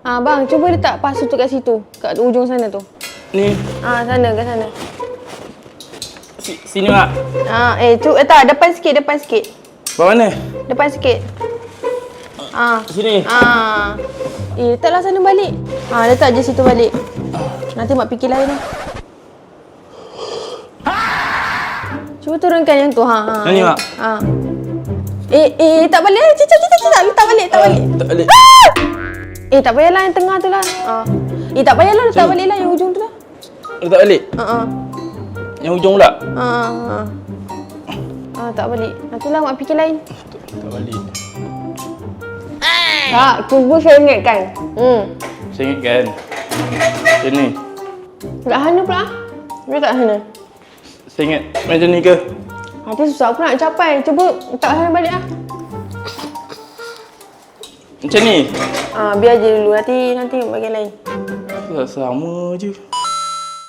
Ah, bang, cuba letak pasu tu kat situ. Kat ujung sana tu. Ni, Ah, sana ke sana. si, sini mak. Ah, eh, tu eh, tak, depan sikit, depan sikit. Bawah mana? Depan sikit. Ah. Sini. Ah. Eh, letaklah sana balik. Ah, letak je situ balik. Nanti mak fikir lain lah. Cuba turunkan yang tu. Ha, ha. Yang ni, Mak? Ha. Eh, eh, tak balik. Cicak, cicak, cicak. Letak balik, tak balik. Tak boleh. Eh, tak payahlah yang tengah tu lah. Ah. Eh, tak payahlah. Letak balik lah yang ujung tu lah. Letak balik. Ha. Yang hujung pula. Ha, ha. Ah, tak balik. Nantilah mak fikir lain. Tak balik. Tak, cuba saya ingatkan. Hmm. Saya ingatkan. Macam ni. Kat sana pula. Dia kat sana. Saya ingat macam ni ke? Nanti susah pula nak capai. Cuba letak sana balik lah. Macam ni. Ah, biar je dulu. Nanti nanti bagian lain. Sama je.